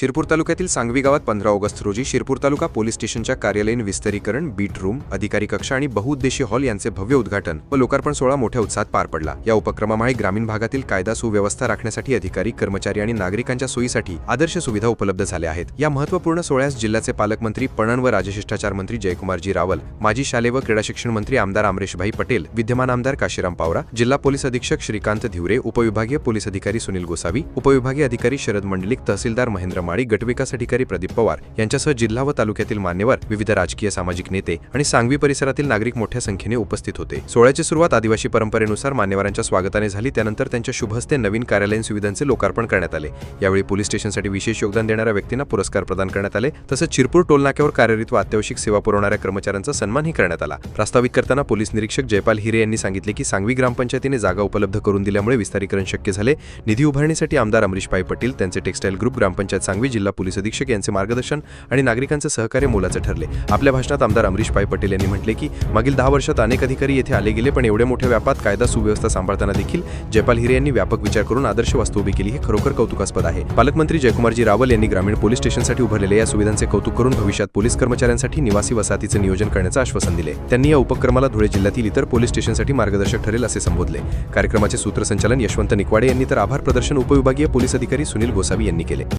शिरपूर तालुक्यातील सांगवी गावात पंधरा ऑगस्ट रोजी शिरपूर तालुका पोलीस स्टेशनच्या कार्यालयीन विस्तारीकरण बीट रूम अधिकारी कक्ष आणि बहुउद्देशीय हॉल यांचे भव्य उद्घाटन व लोकार्पण सोहळा मोठ्या उत्साहात पार पडला. या उपक्रमामुळे ग्रामीण भागातील कायदा सुव्यवस्था राखण्यासाठी अधिकारी कर्मचारी आणि नागरिकांच्या सोयीसाठी आदर्श सुविधा उपलब्ध झाल्या आहेत. या महत्त्वपूर्ण सोहळ्यास जिल्ह्याचे पालकमंत्री पणन व राजशिष्टाचार मंत्री जयकुमारजी रावल माजी शालेय व क्रीडा शिक्षण मंत्री आमदार अमरेशभाई पटेल विद्यमान आमदार काशीराम पावरा जिल्हा पोलीस अधीक्षक श्रीकांत धिवरे उपविभागीय पोलीस अधिकारी सुनील गोसावी उपविभागीय अधिकारी शरद मंडलिक तहसीलदार महेंद्र माळी गटविकास अधिकारी प्रदीप पवार यांच्यासह जिल्हा व तालुक्यातील मान्यवर विविध राजकीय सामाजिक नेते आणि सांगवी परिसरातील नागरिक मोठ्या संख्येने उपस्थित होते. सोहळ्याची सुरुवात आदिवासी परंपरेनुसार मान्यवरांच्या स्वागताने झाली. त्यानंतर त्यांच्या शुभ हस्ते नवीन कार्यालयीन सुविधांचे लोकार्पण करण्यात आले. यावेळी पोलीस स्टेशनसाठी विशेष योगदान देणाऱ्या व्यक्तींना पुरस्कार प्रदान करण्यात आले. तसंच चिरपूर टोलनाक्यावर कार्यरत व अत्यावश्यक सेवा पुरवणाऱ्या कर्मचाऱ्यांचा सन्मानही करण्यात आला. प्रस्तावित करताना पोलीस निरीक्षक जयपाल हिरे यांनी सांगितले की सांगवी ग्रामपंचायतीने जागा उपलब्ध करून दिल्यामुळे विस्तारीकरण शक्य झाले. निधी उभारणीसाठी आमदार अमरीशभाई पटेल त्यांचे टेक्स्टाईल ग्रुप ग्रामपंचायत सांगवी जिल्हा पोलीस अधीक्षक यांचे मार्गदर्शन आणि नागरिकांचे सहकार्य मोलाचे ठरले. आपल्या भाषणात आमदार अमरीशभाई पटेल यांनी म्हटले की मागील दहा वर्षात अनेक अधिकारी येथे आले गेले पण एवढ्या मोठ्या व्यापात कायदा सुव्यवस्था सांभाळताना देखील जयपाल हिरे यांनी व्यापक विचार करून आदर्श वास्तू उभी केली हे खरोखर कौतुकास्पद आहे. पालकमंत्री जयकुमारजी रावल यांनी ग्रामीण पोलीस स्टेशनसाठी उभारलेल्या या सुविधांचे कौतुक करून भविष्यात पोलीस कर्मचाऱ्यांसाठी निवासी वसाहतीचे नियोजन करण्याचं आश्वासन दिले. त्यांनी या उपक्रमाला धुळे जिल्ह्यातील इतर पोलीस स्टेशनसाठी मार्गदर्शक ठरेल असे संबोधले. कार्यक्रमाचे सूत्रसंचालन यशवंत निकवाडे यांनी तर आभार प्रदर्शन उपविभागीय पोलीस अधिकारी सुनील गोसावी यांनी केले.